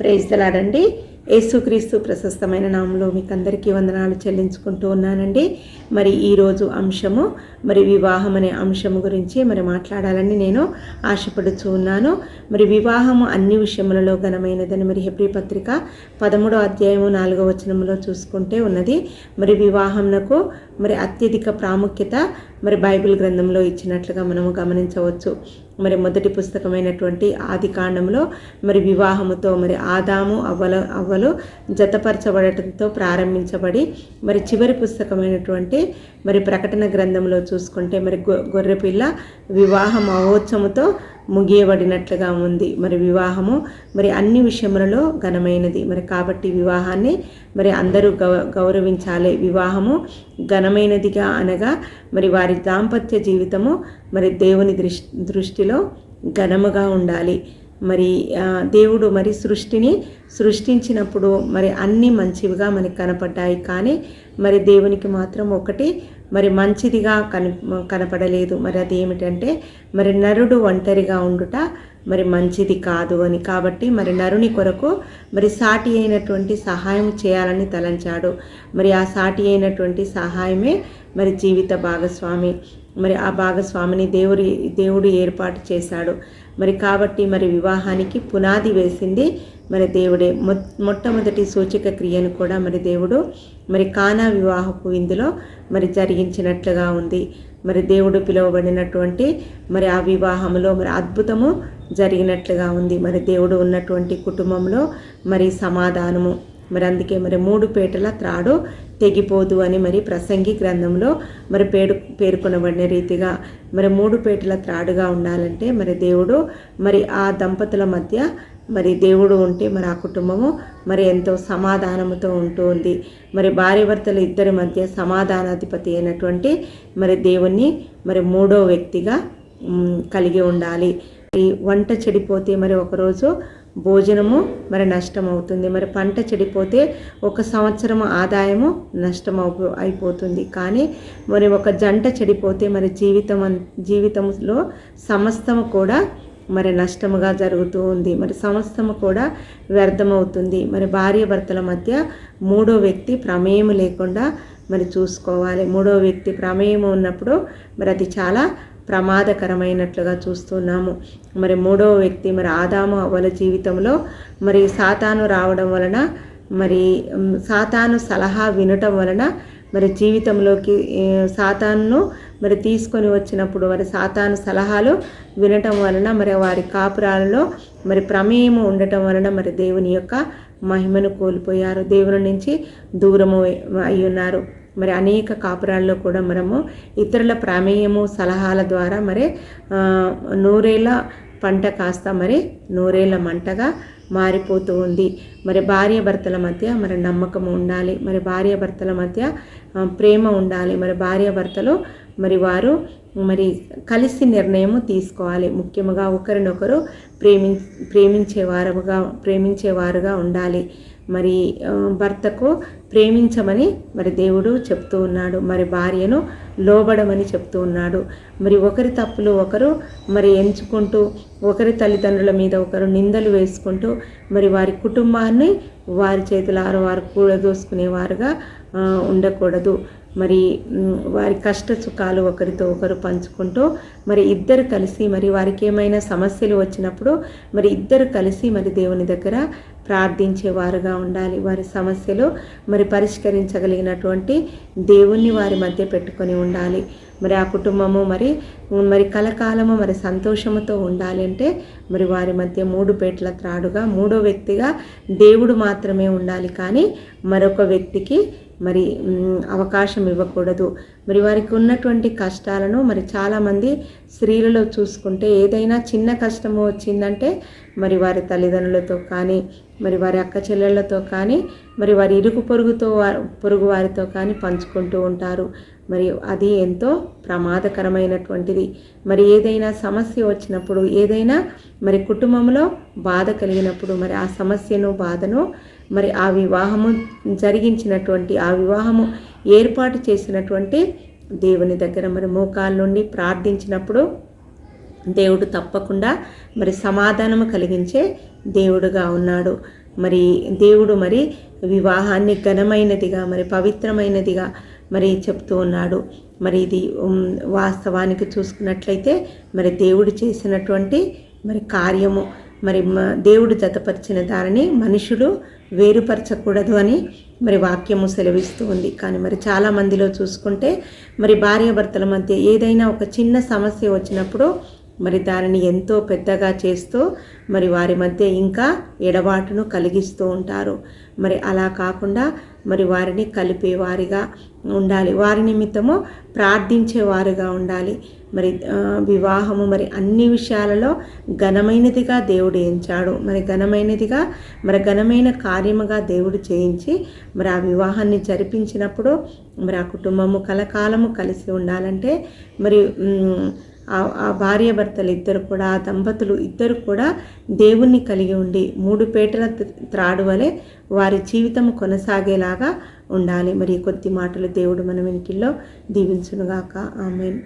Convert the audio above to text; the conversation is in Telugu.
ప్రైజ్ యేసుక్రీస్తు ప్రశస్తమైన నామంలో మీకు అందరికీ వందనాలు చెల్లించుకుంటూ ఉన్నానండి. మరి ఈరోజు అంశము మరి వివాహం అనే అంశము గురించి మరి మాట్లాడాలని నేను ఆశపడుచు ఉన్నాను. మరి వివాహము అన్ని విషయములలో ఘనమైనదని మరి హెబ్రి పత్రిక పదమూడో అధ్యాయము నాలుగో వచనములో చూసుకుంటే ఉన్నది. మరి వివాహంనకు మరి అత్యధిక ప్రాముఖ్యత మరి బైబిల్ గ్రంథంలో ఇచ్చినట్లుగా మనము గమనించవచ్చు. మరి మొదటి పుస్తకమైనటువంటి ఆది కాండంలో మరి వివాహముతో మరి ఆదాము అవ్వల అవ్వలు జతపరచబడటంతో ప్రారంభించబడి మరి చివరి పుస్తకమైనటువంటి మరి ప్రకటన గ్రంథంలో చూసుకుంటే మరి గొ గొర్రెపిల్ల వివాహ మహోత్సవంతో ముగియబడినట్లుగా ఉంది. మరి వివాహము మరి అన్ని విషయములలో ఘనమైనది. మరి కాబట్టి వివాహాన్ని మరి అందరూ గౌ గౌరవించాలి. వివాహము ఘనమైనదిగా అనగా మరి వారి దాంపత్య జీవితము మరి దేవుని దృష్టి దృష్టిలో ఘనముగా ఉండాలి. మరి దేవుడు మరి సృష్టిని సృష్టించినప్పుడు మరి అన్నీ మంచివిగా మనకి కనపడ్డాయి. కానీ మరి దేవునికి మాత్రం ఒకటి మరి మంచిదిగా కని కనపడలేదు. మరి అది ఏమిటంటే మరి నరుడు ఒంటరిగా ఉండుట మరి మంచిది కాదు అని. కాబట్టి మరి నరుని కొరకు మరి సాటి అయినటువంటి సహాయం చేయాలని తలంచాడు. మరి ఆ సాటి అయినటువంటి సహాయమే మరి జీవిత భాగస్వామి. మరి ఆ భాగస్వామిని దేవుడి దేవుడు ఏర్పాటు చేశాడు. మరి కాబట్టి మరి వివాహానికి పునాది వేసింది మరి దేవుడే. మొ మొట్టమొదటి సూచక క్రియను కూడా మరి దేవుడు మరి కానా వివాహపు ఇందులో మరి జరిగించినట్లుగా ఉంది. మరి దేవుడు పిలువబడినటువంటి మరి ఆ వివాహంలో మరి అద్భుతము జరిగినట్లుగా ఉంది. మరి దేవుడు ఉన్నటువంటి కుటుంబంలో మరి సమాధానము మరి అందుకే మరి మూడు పేటల త్రాడు తెగిపోదు అని మరి ప్రసంగి గ్రంథంలో మరి పేరు పేర్కొనబడిన రీతిగా మరి మూడు పేటల త్రాడుగా ఉండాలంటే మరి దేవుడు మరి ఆ దంపతుల మధ్య మరి దేవుడు ఉంటే మరి ఆ కుటుంబము మరి ఎంతో సమాధానముతో ఉంటుంది. మరి భార్యభర్తలు ఇద్దరి మధ్య సమాధానాధిపతి అయినటువంటి మరి దేవుణ్ణి మరి మూడో వ్యక్తిగా కలిగి ఉండాలి. వంట చెడిపోతే మరి ఒకరోజు భోజనము మరి నష్టం అవుతుంది మరి పంట చెడిపోతే ఒక సంవత్సరం ఆదాయము నష్టం అయిపోతుంది. కానీ మరి ఒక జంట చెడిపోతే మరి జీవితం జీవితంలో సమస్తము కూడా మరి నష్టముగా జరుగుతూ ఉంది. మరి సమస్తము కూడా వ్యర్థమవుతుంది. మరి భార్య భర్తల మధ్య మూడో వ్యక్తి ప్రమేయం లేకుండా మరి చూసుకోవాలి. మూడో వ్యక్తి ప్రమేయం ఉన్నప్పుడు మరి అది చాలా ప్రమాదకరమైనట్లుగా చూస్తున్నాము. మరి మూడవ వ్యక్తి మరి ఆదాము అవల జీవితంలో మరి సాతాను రావడం వలన మరి సాతాను సలహా వినటం వలన మరి జీవితంలోకి సాతాను మరి తీసుకొని వచ్చినప్పుడు మరి సాతాను సలహాలు వినటం వలన మరి వారి కాపురాలలో మరి ప్రమేయము ఉండటం వలన మరి దేవుని యొక్క మహిమను కోల్పోయారు. దేవుని నుంచి దూరము అయి ఉన్నారు. మరి అనేక కాపురాల్లో కూడా మనము ఇతరుల ప్రమేయము సలహాల ద్వారా మరి నూరేళ్ళ పంట కాస్త మరి నూరేళ్ళ మంటగా మారిపోతూ ఉంది. మరి భార్య భర్తల మధ్య మరి నమ్మకం ఉండాలి. మరి భార్య భర్తల మధ్య ప్రేమ ఉండాలి. మరి భార్య భర్తలు మరి వారు మరి కలిసి నిర్ణయం తీసుకోవాలి. ముఖ్యంగా ఒకరినొకరు ప్రేమి ప్రేమించేవారుగా ప్రేమించేవారుగా ఉండాలి. మరి భర్తకు ప్రేమించమని మరి దేవుడు చెప్తూ ఉన్నాడు. మరి భార్యను లోబడమని చెప్తూ ఉన్నాడు. మరి ఒకరి తప్పులు ఒకరు మరి ఎంచుకుంటూ ఒకరి తల్లిదండ్రుల మీద ఒకరు నిందలు వేసుకుంటూ మరి వారి కుటుంబాన్ని వారి చేతులారు వారు కూడదోసుకునేవారుగా ఉండకూడదు. మరి వారి కష్ట సుఖాలు ఒకరితో ఒకరు పంచుకుంటూ మరి ఇద్దరు కలిసి మరి వారికి ఏమైనా సమస్యలు వచ్చినప్పుడు మరి ఇద్దరు కలిసి మరి దేవుని దగ్గర ప్రార్థించేవారుగా ఉండాలి. వారి సమస్యలు మరి పరిష్కరించగలిగినటువంటి దేవుణ్ణి వారి మధ్య పెట్టుకొని ఉండాలి. మరి ఆ కుటుంబము మరి మరి కలకాలము మరి సంతోషముతో ఉండాలి అంటే మరి వారి మధ్య మూడు పేట్ల త్రాడుగా మూడో వ్యక్తిగా దేవుడు మాత్రమే ఉండాలి. కానీ మరొక వ్యక్తికి మరి అవకాశం ఇవ్వకూడదు. మరి వారికి ఉన్నటువంటి కష్టాలను మరి చాలామంది స్త్రీలలో చూసుకుంటే ఏదైనా చిన్న కష్టము వచ్చిందంటే మరి వారి తల్లిదండ్రులతో కానీ మరి వారి అక్క చెల్లెళ్ళతో కానీ మరి వారి ఇరుగు పొరుగుతో పొరుగు వారితో కానీ పంచుకుంటూ ఉంటారు. మరి అది ఎంతో ప్రమాదకరమైనటువంటిది. మరి ఏదైనా సమస్య వచ్చినప్పుడు ఏదైనా మరి కుటుంబంలో బాధ కలిగినప్పుడు మరి ఆ సమస్యను బాధను మరి ఆ వివాహము జరిగించినటువంటి ఆ వివాహము ఏర్పాటు చేసినటువంటి దేవుని దగ్గర మరి మోకాల నుండి ప్రార్థించినప్పుడు దేవుడు తప్పకుండా మరి సమాధానము కలిగించే దేవుడుగా ఉన్నాడు. మరి దేవుడు మరి వివాహాన్ని ఘనమైనదిగా మరి పవిత్రమైనదిగా మరి చెప్తూ ఉన్నాడు. మరి ఇది వాస్తవానికి చూసుకున్నట్లయితే మరి దేవుడు చేసినటువంటి మరి కార్యము మరి మ- దేవుడు జతపరిచిన దారిని మనుషులు వేరుపరచకూడదు అని మరి వాక్యము సెలవిస్తూ ఉంది. కానీ మరి చాలా మందిలో చూసుకుంటే మరి భార్యాభర్తల మధ్య ఏదైనా ఒక చిన్న సమస్య వచ్చినప్పుడు మరి దానిని ఎంతో పెద్దగా చేస్తూ మరి వారి మధ్య ఇంకా ఎడబాటును కలిగిస్తూ ఉంటారు. మరి అలా కాకుండా మరి వారిని కలిపేవారిగా ఉండాలి. వారి నిమిత్తము ప్రార్థించేవారుగా ఉండాలి. మరి వివాహము మరి అన్ని విషయాలలో ఘనమైనదిగా దేవుడు ఎంచాడు. మరి ఘనమైనదిగా మరి ఘనమైన కార్యముగా దేవుడు చేయించి మరి ఆ వివాహాన్ని జరిపించినప్పుడు మరి ఆ కుటుంబము కలకాలము కలిసి ఉండాలంటే మరి ఆ- ఆ భార్యాభర్తలు ఇద్దరు కూడా ఆ దంపతులు ఇద్దరు కూడా దేవుణ్ణి కలిగి ఉండి మూడు పేటల త్రాడు వలె వారి జీవితం కొనసాగేలాగా ఉండాలి. మరి కొద్ది మాటలు దేవుడు మన వెనుకల్లో దీవించునుగాక. ఆమెన్.